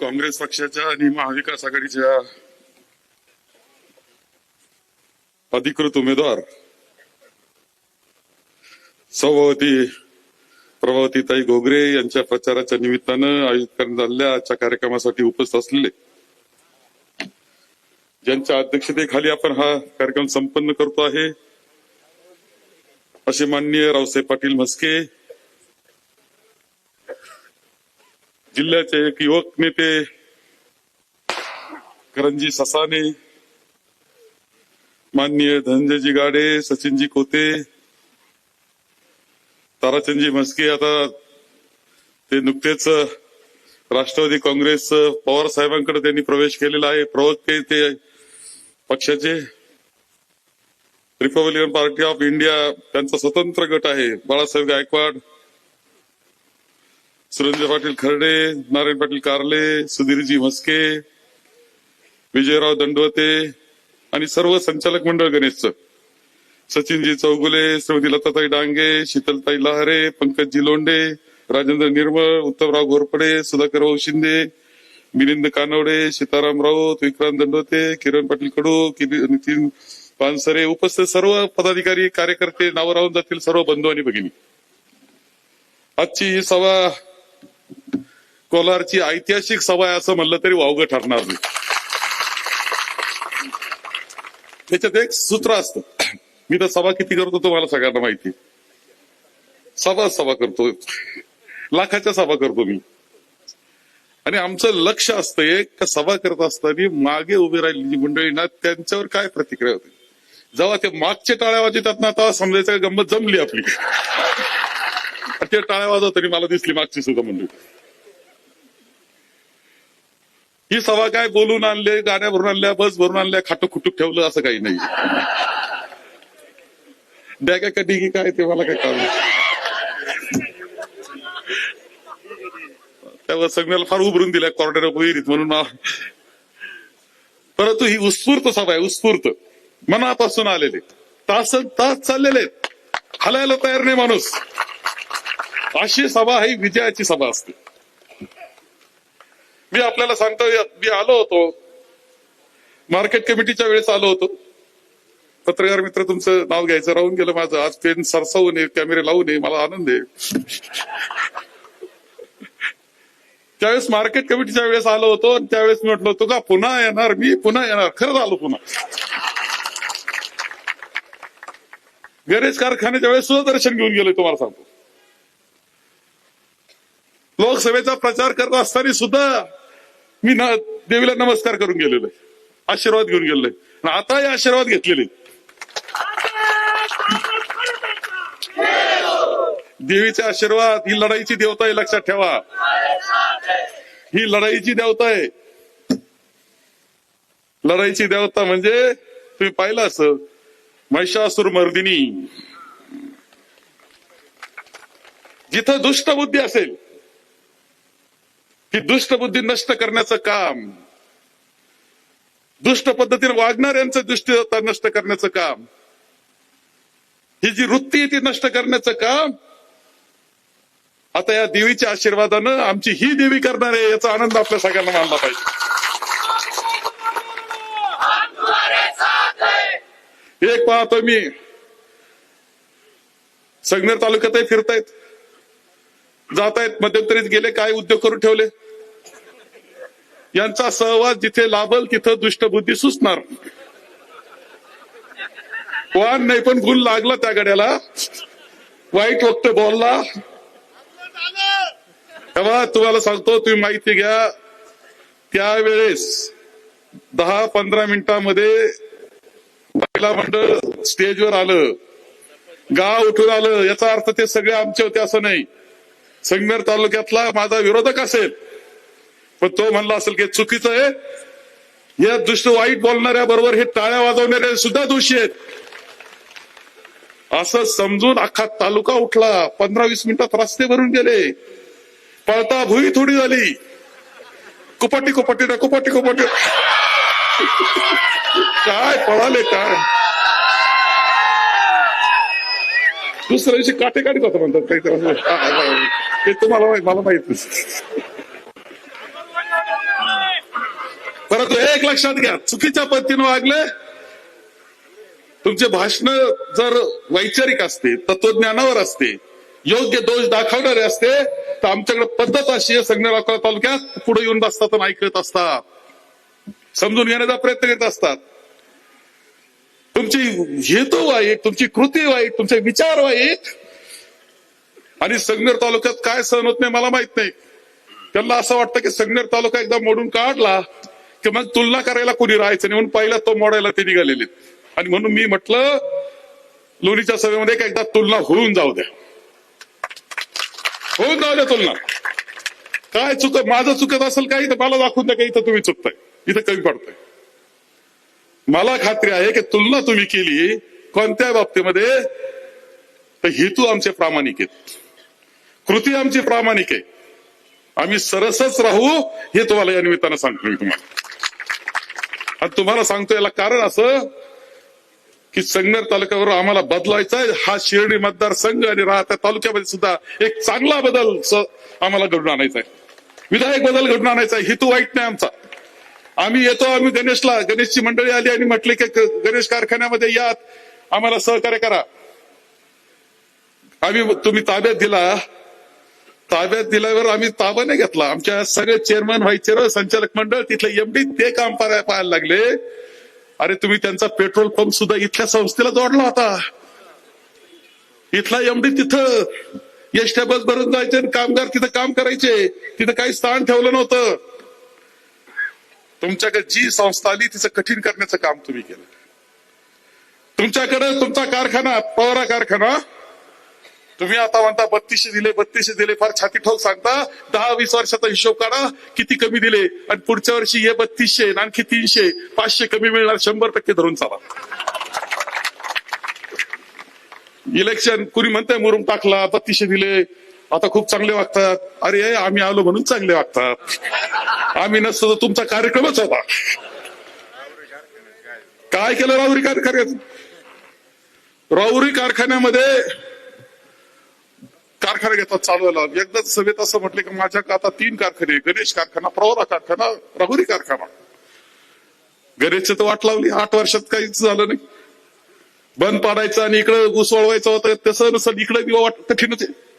काँग्रेस पक्षाच्या आणि महाविकास आघाडीच्या अधिकृत उमेदवार सभापती प्रभावतीताई घोगरे यांच्या प्रचाराच्या निमित्तानं आयोजित करण्यात आलेल्या आजच्या कार्यक्रमासाठी उपस्थित असलेले. ज्यांच्या अध्यक्षतेखाली आपण हा कार्यक्रम संपन्न करतो आहे असे माननीय रावसाहेब पाटील म्हस्के जिल्ह्याचे एक युवक नेते करंजी ससाने माननीय धनंजयजी गाडे सचिनजी कोते ताराचंदजी म्हस्के आता ते नुकतेच राष्ट्रवादी काँग्रेस पवार साहेबांकडे त्यांनी प्रवेश केलेला आहे. प्रवक्ते ते पक्षाचे. रिपब्लिकन पार्टी ऑफ इंडिया त्यांचा स्वतंत्र गट आहे. बाळासाहेब गायकवाड सुरेंद्र पाटील खर्डे नारायण पाटील कारले सुधीरजी म्हस्के विजयराव दंडवते आणि सर्व संचालक मंडळ गणेशचं. सचिनजी चौगुले श्रीमती लताताई डांगे शीतलताई लहारे पंकजजी लोंडे राजेंद्र निर्मळ उत्तमराव घोरपडे सुधाकर भाऊ शिंदे मिलिंद कानवडे सीताराम राऊत विक्रांत दंडवते किरण पाटील कडू नितीन पानसरे उपस्थित सर्व पदाधिकारी कार्यकर्ते नावं राहून जातील सर्व बंधू आणि भगिनी. आजची ही सभा कोलारची ऐतिहासिक सभा आहे असं म्हणलं तरी वावगं ठरणार नाही. त्याच्यात एक सूत्र असतं. मी तर सभा किती करतो तुम्हाला सगळ्यांना माहिती सभा सभा करतो. लाखाच्या सभा करतो मी. आणि आमचं लक्ष असतं एक सभा करत असताना मागे उभी राहिलेली जी मंडळी ना त्यांच्यावर काय प्रतिक्रिया होती? जेव्हा ते मागचे टाळ्या वाजवतात ना तेव्हा समजायचं गंमत जमली आपली? ते टाळ्या तरी मला दिसली मागची सुद्धा मंडळी ही सभा काय बोलून आणले गाड्या भरून आणल्या बस भरून आणल्या खाटू खुटूक ठेवलं असं काही नाही. डॅगा कधी की काय ते मला काय कळलं त्यावर सगळ्याला फार उभरून दिल्या कॉर्डर विहिरीत म्हणून परंतु ही उत्स्फूर्त सभा आहे उत्स्फूर्त. मनापासून आलेले. तास तास चाललेले हलायला तयार नाही माणूस. अशी सभा ही विजयाची सभा असते. मी आपल्याला सांगतो मी आलो होतो. मार्केट कमिटीच्या वेळेस आलो होतो. पत्रकार मित्र तुमचं नाव घ्यायचं राहून गेलं माझं. आज पेन सरसावू नये कॅमेरे लावू नये मला आनंद आहे. त्यावेळेस मार्केट कमिटीच्या वेळेस आलो होतो आणि त्यावेळेस मी म्हटलं होतो का पुन्हा येणार मी पुन्हा येणार. खरंच आलो पुन्हा. गॅरेज कारखान्याच्या वेळेस सुद्धा दर्शन घेऊन गेलोय तुम्हाला सांगतो. लोकसभेचा प्रचार करत असताना सुद्धा मी ना देवीला नमस्कार करून गेलेलो आहे. आशीर्वाद घेऊन गेलेलो आहे. आता या आशीर्वाद घेतलेले देवीचे आशीर्वाद ही लढाईची देवता आहे लक्षात ठेवा. ही लढाईची देवता आहे. लढाईची देवता म्हणजे तुम्ही पाहिलं असं महिषासूर मर्दिनी. जिथं दुष्ट बुद्धी असेल ही दुष्ट बुद्धी नष्ट करण्याचं काम. दुष्ट पद्धतीने वागणाऱ्यांचं दुष्टता नष्ट करण्याचं काम. ही जी वृत्ती आहे ती नष्ट करण्याचं काम. आता या देवीच्या आशीर्वादानं आमची ही देवी करणार आहे याचा आनंद आपल्या सगळ्यांना मानला पाहिजे. एक पाहतो मी. संगनेर तालुक्यातही फिरतायत. जातायत मध्यंतरीत गेले काय उद्योग करून ठेवले? यांचा सहवास जिथे लाभल तिथं दुष्टबुद्धी सुचणार. वाण नाही पण गुण लागला त्या गड्याला. वाईट वक्त बोलला. तेव्हा तुम्हाला सांगतो तुम्ही माहिती घ्या त्यावेळेस दहा पंधरा मिनिटांमध्ये महिला मंडळ स्टेजवर आलं. गाव उठून आलं. याचा अर्थ ते सगळे आमचे होते असं नाही. संगमेर तालुक्यातला माझा विरोधक असेल पण तो म्हणला असेल की चुकीचं आहे. या दुष्ट वाईट बोलणाऱ्या बरोबर हे टाळ्या वाजवणारे सुद्धा दोषी आहेत. असं समजून अख्खा तालुका उठला. पंधरा वीस मिनिटात रस्ते भरून गेले. पळता भुई थोडी झाली. कुपाटी कुपाटी ना कुपाटी कुपाटी. काय पळाले काय? दुसऱ्या दिवशी काटे काढत होता म्हणतात काही ते तुम्हाला माहित- मला माहीत परंतु एक लक्षात घ्या चुकीच्या पद्धतीने वागले. तुमचे भाषण जर वैचारिक असते तत्वज्ञानावर असते योग्य दोष दाखवणारे असते तर आमच्याकडे पद्धत अशी आहे संगमेश्वर तालुक्यात पुढे येऊन बसतात आणि ऐकत असतात. समजून घेण्याचा प्रयत्न करीत असतात. तुमची हेतू वाईट तुमची कृती वाईट तुमचे विचार वाईट. आणि संगनेर तालुक्यात काय सहन होत नाही मला माहीत नाही. त्यांना असं वाटतं की संगनेर तालुका एकदा मोडून काढला की मग तुलना करायला कोणी राहायचं नाही म्हणून पहिला तो मोडायला ते निघालेले. आणि म्हणून मी म्हटलं लोणीच्या सभेमध्ये का एकदा तुलना होऊन जाऊ द्या. होऊन जाऊ द्या तुलना. काय चुक माझं चुकत असेल काही तर मला दाखवून द्या का इथं तुम्ही चुकताय. इथं कमी पडताय. मला खात्री आहे की तुलना तुम्ही केली कोणत्या बाबतीमध्ये? तर हेतू आमचे प्रामाणिक आहेत. कृती आमची प्रामाणिक आहे. आम्ही सरसच राहू हे तुम्हाला या निमित्तानं सांगतो मी तुम्हाला. आणि तुम्हाला सांगतो याला कारण असं की संगमेर तालुक्यावर आम्हाला बदलायचा आहे. हा शिर्डी मतदारसंघ आणि राहत्या तालुक्यामध्ये सुद्धा एक चांगला बदल आम्हाला घडून आणायचा आहे. विधायक बदल घडून आणायचा आहे. हेतू वाईट नाही आमचा. आम्ही येतो आम्ही गणेशला गणेशची मंडळी आली आणि म्हटले की गणेश कारखान्यामध्ये यात आम्हाला सहकार्य करा. आम्ही तुम्ही ताब्यात दिला. ताब्यात दिल्यावर आम्ही ताबा नाही घेतला. आमच्या सगळे चेअरमन व्हाईस चेअरमन संचालक मंडळ तिथले एमडी ते काम पाहायला पाहायला लागले. अरे तुम्ही त्यांचा पेट्रोल पंप सुद्धा इथल्या संस्थेला जोडला होता. इथला एमडी तिथं एसट्या बस भरून जायचे आणि कामगार तिथं काम करायचे. तिथं काही स्थान ठेवलं नव्हतं. तुमच्याकडे जी संस्था आली तिचं कठीण करण्याचं काम तुम्ही केलं. तुमच्याकडे तुमचा कारखाना पवारा कारखाना तुम्ही आता म्हणता बत्तीसशे दिले बत्तीसशे दिले फार छाती ठोक सांगता. दहा वीस वर्षाचा हिशोब काढा किती कमी दिले आणि पुढच्या वर्षी हे बत्तीसशे आणखी तीनशे पाचशे कमी मिळणार शंभर टक्के धरून चाला. इलेक्शन कुणी म्हणतंय मुरुम टाकला बत्तीसशे दिले आता खूप चांगले वागतात. अरे आम्ही आलो म्हणून चांगले वागतात. आम्ही नसतो तर तुमचा कार्यक्रमच होता. काय केलं राहुरी कारखान्यात? राहुरी कारखान्यामध्ये कारखाना घेतात चालवायला. एकदाच सभेत असं म्हटलं की माझ्या आता तीन कारखाने गणेश कारखाना प्रवरा कारखाना राहुरी कारखाना. गणेशचं तर वाट लावली. आठ वर्षात काहीच झालं नाही. बंद पाडायचं आणि इकडं ऊस होतं. तसं नसेल इकडे वाट कठीणच आहे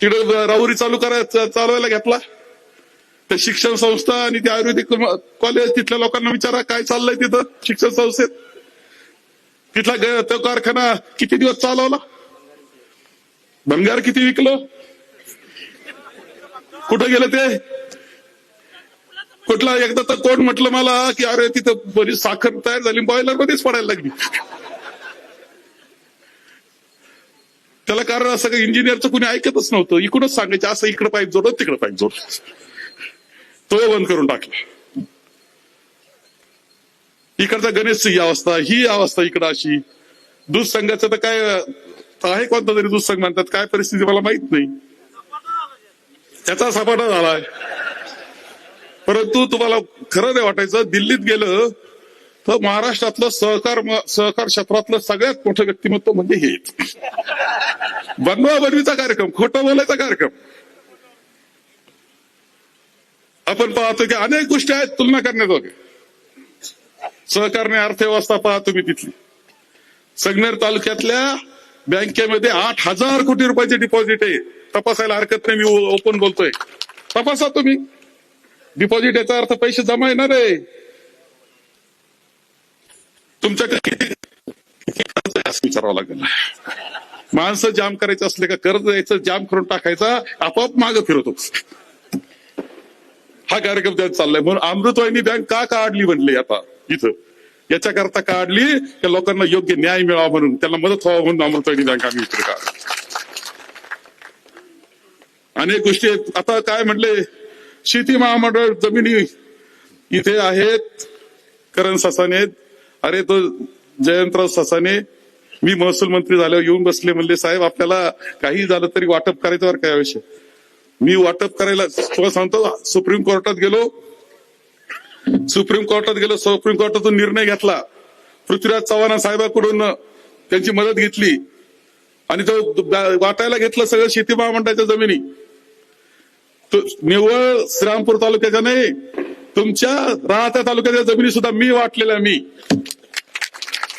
तिकडं राहुरी चालू करायचं चालवायला घेतला. तर शिक्षण संस्था आणि ते आयुर्वेदिक कॉलेज तिथल्या लोकांना विचारा काय चाललंय तिथं शिक्षण संस्थेत. तिथला तो कारखाना किती दिवस चालवला? भंगार किती विकलं? कुठं गेलं ते? कुठला? एकदा तर कोण म्हटलं मला की अरे तिथं बरीच साखर तयार झाली बॉयलर मध्येच पडायला लागली. त्याला कारण असं इंजिनियरचं कुणी ऐकतच नव्हतं. इकडूनच सांगायचं? असं इकडे पाईप जोडत तिकडे पाईप जोड. तो बंद करून टाकला. इकडचा गणेशची ही अवस्था ही अवस्था इकडं अशी. दूध संघाचं तर काय आहे कोणता तरी दूध संघ म्हणतात काय परिस्थिती मला माहीत नाही. त्याचा सपाटा झालाय. परंतु तुम्हाला खरं नाही वाटायचं दिल्लीत गेलं तर महाराष्ट्रातलं सहकार सहकार क्षेत्रातलं सगळ्यात मोठं व्यक्तिमत्व म्हणजे हे बनवा बनवीचा कार्यक्रम खोटं बोलायचा कार्यक्रम. आपण पाहतो की अनेक गोष्टी आहेत तुलना करण्याजोगे. सहकारणी अर्थव्यवस्था पहा तुम्ही तिथली. संगनेर तालुक्यातल्या बँकेमध्ये आठ हजार कोटी रुपयाचे डिपॉझिट आहे. तपासायला हरकत नाही मी ओपन बोलतोय. तपासा तुम्ही. डिपॉझिट याचा अर्थ पैसे जमा येणार आहे. तुमच्याकडे किती विचारावं लागेल. माणसं जाम करायचं असले का कर्ज द्यायचं जाम करून टाकायचा आपोआप माग फिरवतो. हा कार्यक्रम त्यात चाललाय. म्हणून अमृतवाहिनी बँक का काढली म्हणले आता इथं? याच्याकरता काढली त्या लोकांना योग्य न्याय मिळावा म्हणून. त्यांना मदत व्हावं म्हणून अमृतवाहिनी बँक आम्ही इकडे काढली. अनेक गोष्टी आहेत. आता काय म्हणले? शेती महामंडळ जमिनी इथे आहेत. करण ससाने अरे तो जयंतराव ससाने मी महसूल मंत्री झाल्यावर येऊन बसले म्हणले साहेब आपल्याला काही झालं तरी वाटप करायचं बरं काय विषय? मी वाटप करायला तुम्हाला सांगतो सुप्रीम कोर्टात गेलो. सुप्रीम कोर्टात गेलो सुप्रीम कोर्टातून निर्णय घेतला. पृथ्वीराज चव्हाण साहेबांकडून त्यांची मदत घेतली. आणि तो वाटायला घेतलं सगळं शेती महामंडळाच्या जमिनी. तो निव्वळ श्रीरामपूर तालुक्याच्या नाही तुमच्या राहत्या तालुक्याच्या जमिनी सुद्धा मी वाटलेल्या मी.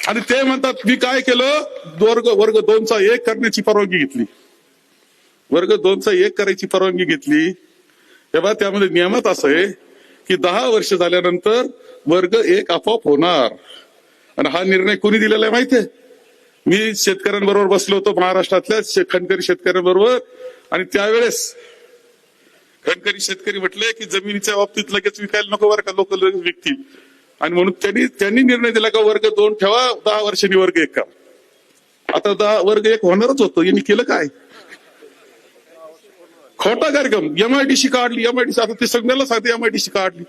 आणि ते म्हणतात मी काय केलं? वर्ग वर्ग दोनचा एक करण्याची परवानगी घेतली. वर्ग दोनचा एक करायची परवानगी घेतली. तेव्हा त्यामध्ये नियमात असं आहे की दहा वर्ष झाल्यानंतर वर्ग एक आपोआप होणार. आणि हा निर्णय कोणी दिलेला आहे माहितीये मी शेतकऱ्यांबरोबर बसलो होतो महाराष्ट्रातल्या शे- खणकरी शेतकऱ्यांबरोबर. आणि त्यावेळेस खणकरी शेतकरी म्हटले की जमिनीच्या बाबतीत लगेच विकायला नको बरं का लोक लगेच विकतील. आणि म्हणून त्यांनी त्यांनी निर्णय दिला का वर्ग दोन ठेवा दहा वर्षांनी वर्ग एक का आता दहा वर्ग एक होणारच होतं. यांनी केलं काय? खोटा कार्यक्रम. एमआयडीसी काढली एमआयडीसी आता ते सगळ्याला सांगते एमआयडीसी काढली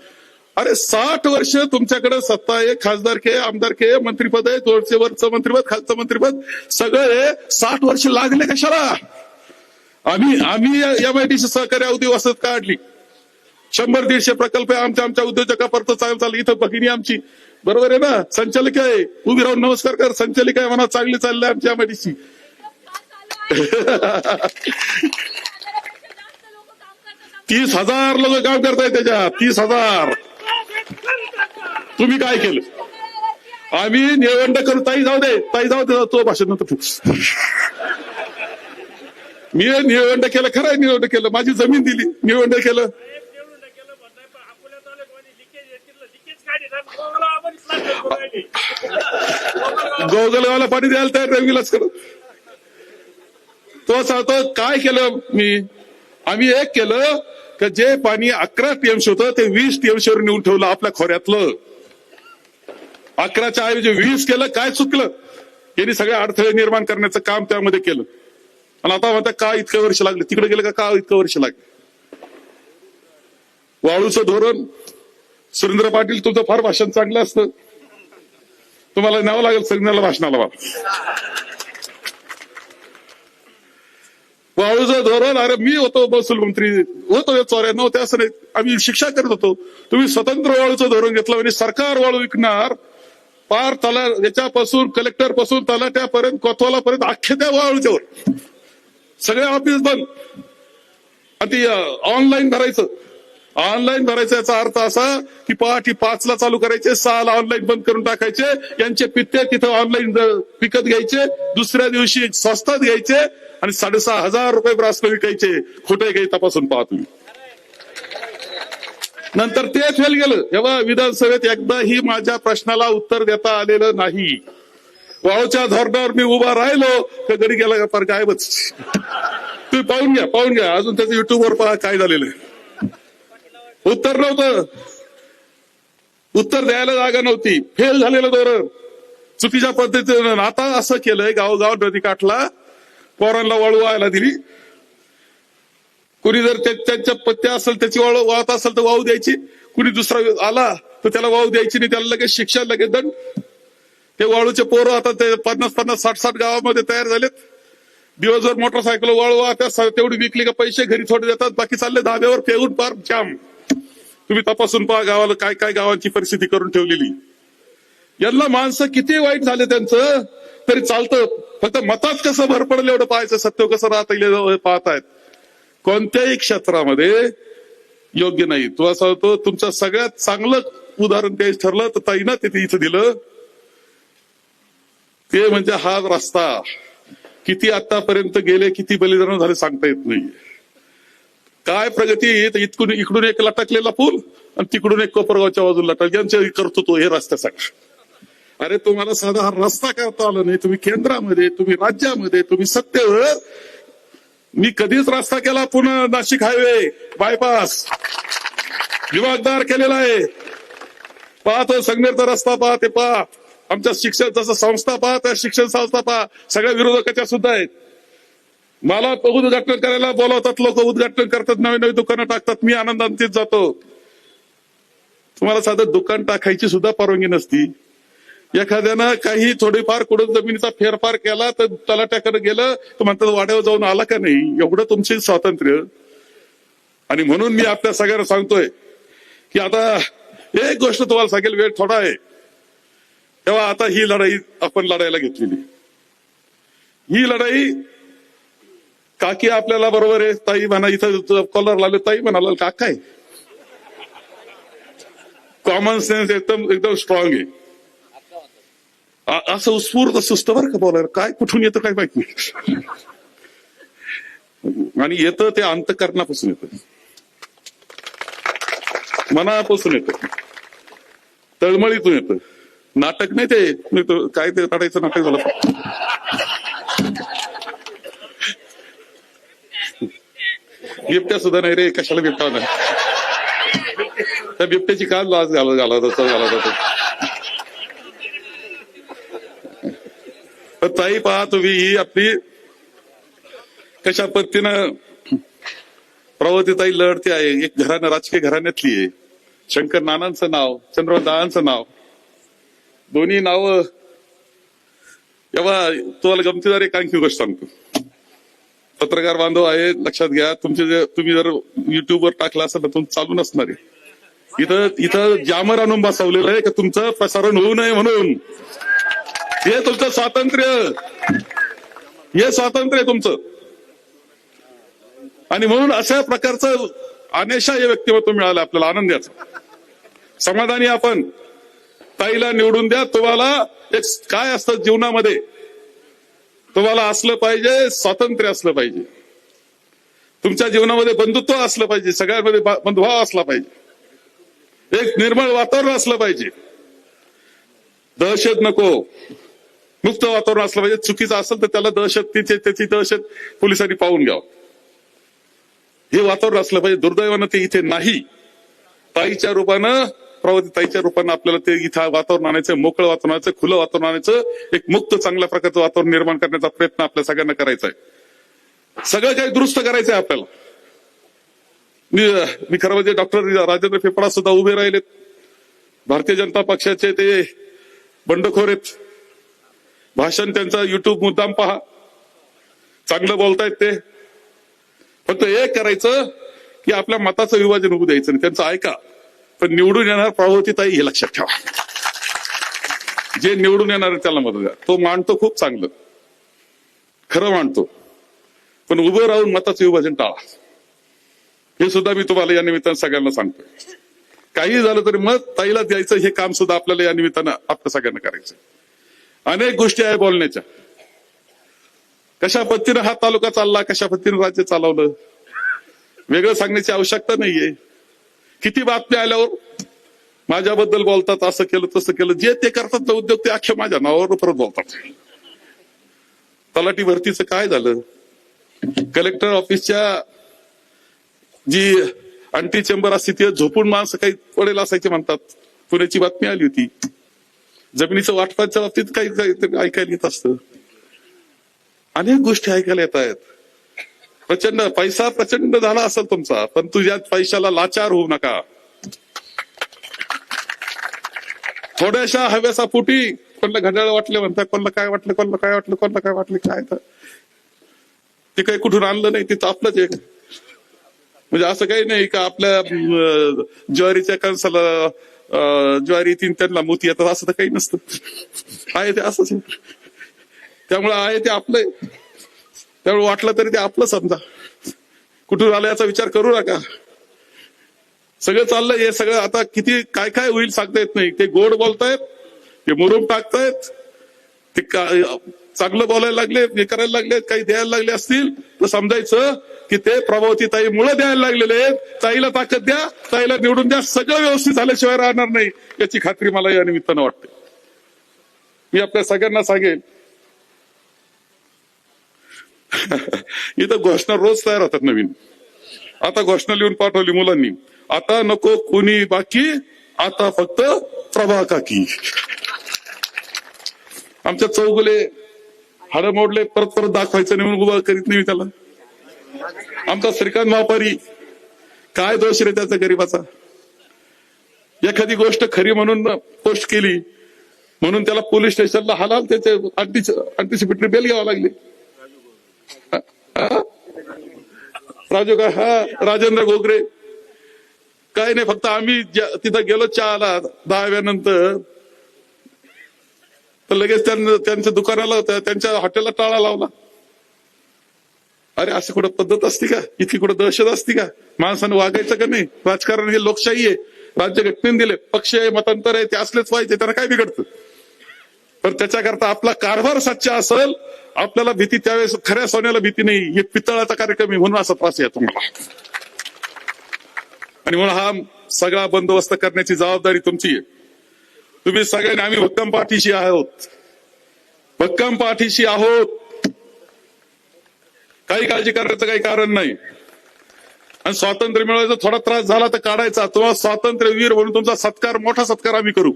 अरे साठ वर्ष तुमच्याकडे सत्ता आहे खासदार के आमदार के मंत्रीपद आहे दोनशे वरचं मंत्रीपद खालचं मंत्रीपद सगळे साठ वर्ष लागले कशाला? आम्ही आम्ही एमआयडीसी सहकारी अवधी वसत काढली शंभर दीडशे प्रकल्प आहे आमच्या आमच्या उद्योजकापर्यंत चालू चालू इथं भगिनी आमची. बरोबर आहे ना? संचालिका आहे. उभी राहून नमस्कार कर. संचालिका आहे म्हणा चांगली चालली आमची एमआयडीसी तीस हजार लोक काम करतायत त्याच्यात. तीस हजार. तुम्ही काय केलं? आम्ही निवंड करू. ताई जाऊ दे. ताई जाऊ दे. तो भाषण नंतर मी निवंड केलं. खरं आहे निवंड केलं. माझी जमीन दिली. निवंड केलं. गोगलगावला पाणी द्यायला तयार नाही विलास करत तो सांगतो काय केलं मी? आम्ही एक केलं की जे पाणी अकरा टीएमसी होतं ते वीस टीएमसी वर नेऊन ठेवलं आपल्या खोऱ्यातलं. अकराच्या ऐवजी वीस केलं काय चुकलं? यांनी सगळे अडथळे निर्माण करण्याचं काम त्यामध्ये केलं. आणि आता म्हणता का इतकं वर्ष लागले? तिकडे गेलं का? का इतकं वर्ष लागले? वाळूचं धोरण सुरेंद्र पाटील तुमचं फार भाषण चांगलं असतं. तुम्हाला न्यावं लागेल संज्ञाला भाषणाला मला वाळूचं धोरण अरे मी होतो महसूल मंत्री होतो चोऱ्या असं नाही आम्ही शिक्षा करत होतो. तुम्ही स्वतंत्र वाळूचं धोरण घेतलं म्हणजे सरकार वाळू विकणार पार तला याच्यापासून कलेक्टरपासून तलाट्यापर्यंत कोतवालापर्यंत अख्खे त्या वाळूच्यावर. सगळे ऑफिस बंद. आणि ती ऑनलाईन भरायचं. ऑनलाईन भरायचा याचा अर्थ असा की पहाटे पाचला चालू करायचे सहाला ऑनलाईन बंद करून टाकायचे यांचे पित्ते तिथं ऑनलाईन विकत घ्यायचे दुसऱ्या दिवशी स्वस्तात घ्यायचे आणि साडेसहा हजार रुपये ब्रासला विकायचे. खोटे काही तपासून पहा तुम्ही. नंतर ते फेल गेलं. तेव्हा विधानसभेत एकदाही माझ्या प्रश्नाला उत्तर देता आलेलं नाही. वाळूच्या धोरणावर मी उभा राहिलो तर घरी गेला फार गायबच. तुम्ही पाहून घ्या पाहून घ्या. अजून त्याचं युट्यूबवर पहा काय झालेलं आहे. उत्तर नव्हतं. उत्तर द्यायला जागा नव्हती. फेल झालेलं धोरण. चुकीच्या पद्धतीनं आता असं केलंय गावगाव नदी काठला पोरांना वाळू दिली. कुणी जर त्यांच्या पत्त्या असेल त्याची वाळू वाहत असेल तर वाहू द्यायची. कुणी दुसरा आला तर त्याला वाहू द्यायची नाही त्याला लगेच शिक्षा लगेच दंड. ते वाळूचे पोरं आता ते पन्नास पन्नास साठ साठ गावामध्ये तयार झालेत. दिवसभर मोटरसायकल वाळू त्या तेवढी विकली का पैसे घरी थोडे देतात बाकी चालले धाब्यावर फेवून पार जाम. तुम्ही तपासून पहा गावाला काय काय गावांची परिस्थिती करून ठेवलेली. यांना माणसं किती वाईट झाले त्यांचं तरी चालतं. फक्त मतात कसं भर पडलं एवढं पाहायचं सत्य कसं राहत पाहतायत. कोणत्याही क्षेत्रामध्ये योग्य नाही. तो असा होतो तुमचं सगळ्यात चांगलं उदाहरण द्यायचं ठरलं तर ताईनं तिथे इथं दिलं. ते म्हणजे हा रस्ता. किती आतापर्यंत गेले किती बलिदान झाले सांगता येत नाही. काय प्रगती आहे? तर इकडून एक लटकलेला पूल आणि तिकडून एक कोपरगावच्या बाजूला लटक यांच्या करतो तो हे रस्त्यासाठी अरे तुम्हाला साधा हा रस्ता करता आला नाही. तुम्ही केंद्रामध्ये तुम्ही राज्यामध्ये तुम्ही सत्तेवर. मी कधीच रस्ता केला पुन्हा नाशिक हायवे बायपास विभागदार केलेला आहे. पाहतो संगमेरचा रस्ता पहा ते पहा. आमच्या शिक्षण जसं संस्था पहा त्या शिक्षण संस्था पहा. सगळ्या विरोधकाच्या सुद्धा आहेत. मला उद्घाटन करायला बोलावतात लोक उद्घाटन करतात नवीन नवीन दुकानं टाकतात मी आनंदांतीच जातो. तुम्हाला साधं दुकान टाकायची सुद्धा परवानगी नसती. एखाद्यानं काही थोडीफार कुठं जमिनीचा फेरफार केला तर तलाट्याकडे गेलं तर म्हणतात वाड्यावर जाऊन आला का नाही? एवढं तुमचे स्वातंत्र्य. आणि म्हणून मी आपल्या सगळ्यांना सांगतोय की आता एक गोष्ट तुम्हाला सांगेल वेळ थोडा आहे. तेव्हा आता ही लढाई आपण लढायला घेतलेली. ही लढाई काकी आपल्याला बरोबर आहे ताई म्हणा इथं कॉलर लागले ताई म्हणाला काका आहे. कॉमन सेन्स एकदम एकदम स्ट्रॉंग आहे. असं उत्स्फूर्त सुस्त बरं का बोलायला? काय कुठून येतं काय माहिती? आणि येतं ते अंतकरणापासून येतं. मनापासून येतं. तळमळीतून येतं. नाटक नाही ते काय ते काढायचं नाटक झालं. बिबट्या सुद्धा नाही रे कशाला बिबटा नाही त्या बिबट्याची काल लाज घालत घाला जातो घालत जातो ताई पहा तुम्ही ही आपली कशा पद्धतीनं प्रवतीताई लढती आहे. एक घराणं राजकीय घराण्यातली आहे. शंकर नानांचं नाव चंद्रकांत नाव. दोन्ही नाव तेव्हा तुम्हाला गमतीदार एक आणखी गोष्ट सांगतो. पत्रकार बांधव आहे लक्षात घ्या. तुमचे जे तुम्ही जर युट्यूबवर टाकला असेल तर तुमचं चालू नसणार आहे. इथं इथं जामर आणून बसवलेलं आहे की तुमचं प्रसारण होऊ नये म्हणून. हे तुमचं स्वातंत्र्य. हे स्वातंत्र्य आहे तुमचं. आणि म्हणून अशा प्रकारचं अनेशा हे व्यक्तिमत्व मिळालं आपल्याला आनंदाचं. समाधानी आपण. ताईला निवडून द्या. तुम्हाला एक काय असतं जीवनामध्ये? तुम्हाला असलं पाहिजे स्वातंत्र्य असलं पाहिजे. तुमच्या जीवनामध्ये बंधुत्व असलं पाहिजे सगळ्यांमध्ये बंधुभाव असला पाहिजे. एक निर्मळ वातावरण असलं पाहिजे. दहशत नको. मुक्त वातावरण असलं पाहिजे. चुकीचं असेल तर त्याला दहशत तिचे त्याची दहशत पोलिसांनी पाहून घ्यावं. हे वातावरण असलं पाहिजे. दुर्दैवानं ते इथे नाही. ताईच्या रूपानं प्रवती ताईच्या रूपाने आपल्याला ते इथं वातावरण आणायचं मोकळं वातावरण आणायचं खुलं वातावरण आणायचं एक मुक्त चांगल्या प्रकारचं वातावरण निर्माण करण्याचा प्रयत्न आपल्या सगळ्यांना करायचा आहे. सगळं काही दुरुस्त करायचं आहे आपल्याला. मी मी खरं म्हणजे डॉक्टर राजेंद्र फेफडा सुद्धा उभे राहिलेत. भारतीय जनता पक्षाचे ते बंडखोर आहेत. भाषण त्यांचा युट्यूब मुद्दाम पहा. चांगलं बोलतायत ते. फक्त एक करायचं की आपल्या मताचं विभाजन होऊ द्यायचं त्यांचं ऐका. पण निवडून येणार प्रवतीताई हे लक्षात ठेवा. जे निवडून येणार त्याला मदत द्या. तो मांडतो खूप चांगलं. खरं मांडतो. पण उभं राहून मताचं विभाजन टाळा. हे सुद्धा मी तुम्हाला या निमित्तानं सगळ्यांना सांगतोय. काही झालं तरी मत ताईला द्यायचं हे काम सुद्धा आपल्याला या निमित्तानं आपल्या सगळ्यांना करायचं. अनेक गोष्टी आहे बोलण्याच्या. कशा पद्धतीनं हा तालुका चालला कशा पद्धतीनं राज्य चालवलं? वेगळं सांगण्याची आवश्यकता नाहीये. किती बातम्या आल्यावर माझ्याबद्दल बोलतात असं केलं तसं केलं. जे ते करतात ना उद्योग ते अख्ख्या माझ्या नावावर परत बोलतात. तलाठी भरतीचं काय झालं? कलेक्टर ऑफिसच्या जी अंटी चेंबर असते ती झोपून माणसं काही पडेल असायचे म्हणतात. पुण्याची बातमी आली होती. जमिनीचं वाटपाच्या बाबतीत काही काही ऐकायला येत असतं. अनेक गोष्टी ऐकायला येत आहेत. प्रचंड पैसा प्रचंड झाला असेल तुमचा पण तुझ्या पैशाला लाचार होऊ नका. थोड्याशा हव्यासा पोटी कोणला घड्याळ वाटले म्हणतात कोणला काय वाटलं कोणला काय वाटलं कोणला काय वाटलं काय तर. ते काही कुठून आणलं नाही तिथं आपलंच एक म्हणजे असं काही नाही का आपल्या ज्वारीच्या कणसाला अं, ज्वारी तीन त्यांना मोती येतात असं तर काही नसतं. आहे ते असंच आहे. त्यामुळे आहे ते आपलं त्यामुळे वाटलं तरी ते आपलं समजा. कुठून आलं याचा विचार करू नका. सगळं चाललंय हे सगळं आता किती काय काय होईल सांगता येत नाही. ते गोड बोलतायत ते मुरुम टाकतायत ते चांगलं बोलायला लागले हे करायला लागले काही द्यायला लागले असतील तर समजायचं की ते प्रभावती ताई मुळे द्यायला लागलेले आहेत. ताईला ताकद द्या ताईला निवडून द्या सगळं व्यवस्थित झाल्याशिवाय राहणार नाही याची खात्री मला या निमित्तानं वाटते. मी आपल्या सगळ्यांना सांगेन इथं घोषणा रोज तयार होतात नवीन. आता घोषणा लिहून पाठवली मुलांनी. आता नको कोणी बाकी आता फक्त प्रभा काकी. आमच्या चौगुले हाड मोडले परत परत दाखवायचं नाही म्हणून उभा करीत नाही मी त्याला. आमचा श्रीकांत व्यापारी काय दोष रे त्याचा गरीबाचा? एखादी गोष्ट खरी म्हणून पोस्ट केली म्हणून त्याला पोलीस स्टेशनला हलाल त्याचे अँटिसिपेटरी बेल घ्यावं लागली. राजू का? हा राजेंद्र गोगरे काय नाही फक्त आम्ही तिथं गेलो चहाला दहाव्यानंतर तर लगेच त्यांना त्यांच्या दुकानाला त्यांच्या हॉटेलला टाळा लावला. अरे असं कुठं पद्धत असते का? इतकी कुठं दहशत असते का? माणसानं वागायचं का नाही? राजकारण हे लोकशाही आहे. राज्य घटनेने दिले. पक्ष आहे मतांतर आहे ते असलेच पाहिजे त्यांना काय बिघडतं? पण त्याच्याकरता आपला कारभार सच्चा असेल आपल्याला भीती त्यावेळेस खऱ्या सोन्याला भीती नाही. हे पितळाचा कार्यक्रम आहे म्हणून असा त्रास आहे तुम्हाला आणि म्हणून हा सगळा बंदोबस्त करण्याची जबाबदारी तुमची आहे. तुम्ही सगळ्यांनी आम्ही भक्कम पाठीशी आहोत. भक्कम पाठीशी आहोत. काही काळजी करण्याचं काही कारण नाही. आणि स्वातंत्र्य मिळवायचा थोडा त्रास झाला तर काढायचा. तुम्हाला स्वातंत्र्यवीर म्हणून तुमचा सत्कार मोठा सत्कार आम्ही करू.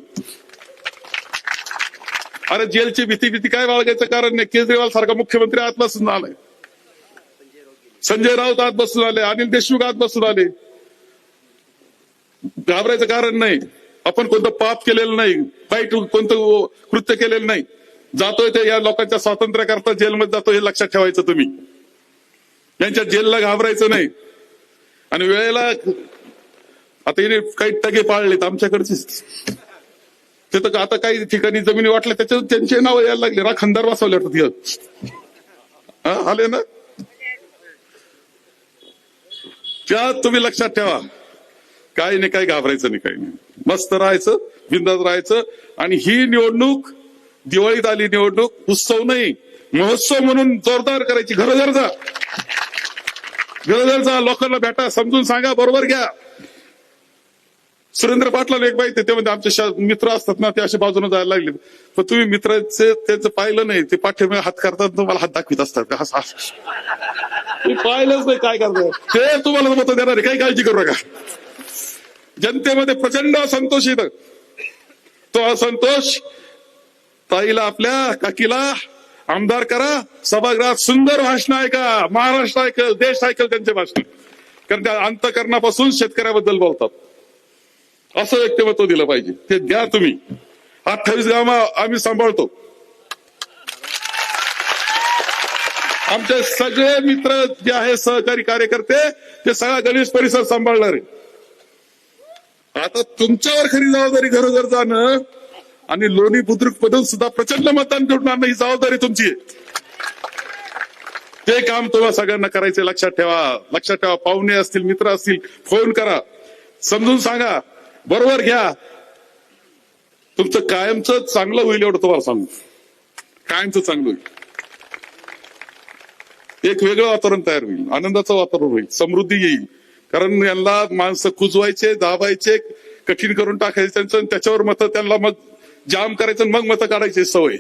अरे जेलची भीती भीती काय बाळगायचं कारण नाही? केजरीवाल सारखा मुख्यमंत्री आत बसून आलाय. संजय राऊत आत बसून आले अनिल देशमुख आत बसून आले. घाबरायचं कारण नाही. आपण कोणतं पाप केलेलं नाही वाईट कोणतं कृत्य केलेलं नाही. जातोय ते या लोकांच्या स्वातंत्र्याकरता जेलमध्ये जातो हे लक्षात ठेवायचं तुम्ही. यांच्या जेलला घाबरायचं नाही. आणि वेळेला आता हिने काही टगे पाळलेत आमच्याकडचेच. तिथं आता काही ठिकाणी जमिनी वाटल्या त्याच्यात त्यांचे नाव यायला लागले. राखणदार बसवले वाटत आले ना? त्या तुम्ही लक्षात ठेवा. काही नाही काही घाबरायचं नाही काही नाही. मस्त राहायचं बिंदात राहायचं. आणि ही निवडणूक दिवाळीत आली निवडणूक उत्सव नाही. महोत्सव म्हणून जोरदार करायची. घरोघर जा. घरोघर जा लोकांना भेटा समजून सांगा बरोबर घ्या. सुरेंद्र पाटला एक बाई ते म्हणजे आमचे मित्र असतात ना ते अशा बाजूने जायला लागले. पण तुम्ही मित्राचे त्याचं पाहिलं नाही ते पाठीमागे हात करतात तुम्हाला हात दाखवित असतात पाहिलंच नाही काय करतात ते तुम्हाला मत देणार आहे काही काळजी करू नका. जनतेमध्ये प्रचंड असंतोष येत तो असंतोष ताईला आपल्या काकीला आमदार करा सभागृहात सुंदर भाषण ऐका महाराष्ट्र ऐकल देश ऐकल त्यांचे भाषण. कारण त्या अंतकरणापासून शेतकऱ्याबद्दल बोलतात. असं व्यक्तिमत्व दिलं पाहिजे. ते द्या तुम्ही. अठ्ठावीस गाव आम्ही सांभाळतो. आमचे सगळे मित्र जे आहे सहकारी कार्यकर्ते ते सगळा गणेश परिसर सांभाळणार. आहे आता तुमच्यावर खरी जबाबदारी घरोघर जाणं आणि लोणी बुद्रुक मधून सुद्धा प्रचंड मतदान घेऊन आणणं ही जबाबदारी तुमची आहे. ते काम तुम्हाला सगळ्यांना करायचे लक्षात ठेवा. लक्षात ठेवा. पाहुणे असतील मित्र असतील फोन करा. समजून सांगा. बरोबर घ्या. तुमचं कायमचं चांगलं होईल एवढं तुम्हाला सांगू. कायमचं चांगलं होईल. एक वेगळं वातावरण तयार होईल. आनंदाचं वातावरण होईल. समृद्धी येईल. कारण यांना माणसं कुजवायचे दाबायचे कठीण करून टाकायचे त्यांचं आणि त्याच्यावर मतं त्यांना मग जाम करायचं आणि मग मतं काढायची सवय.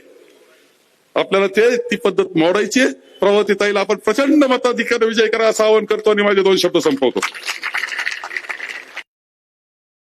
आपल्याला ते ती पद्धत मोडायची. प्रवती ताईला आपण प्रचंड मताधिकार विजय करा असं आवाहन करतो आणि माझे दोन शब्द संपवतो.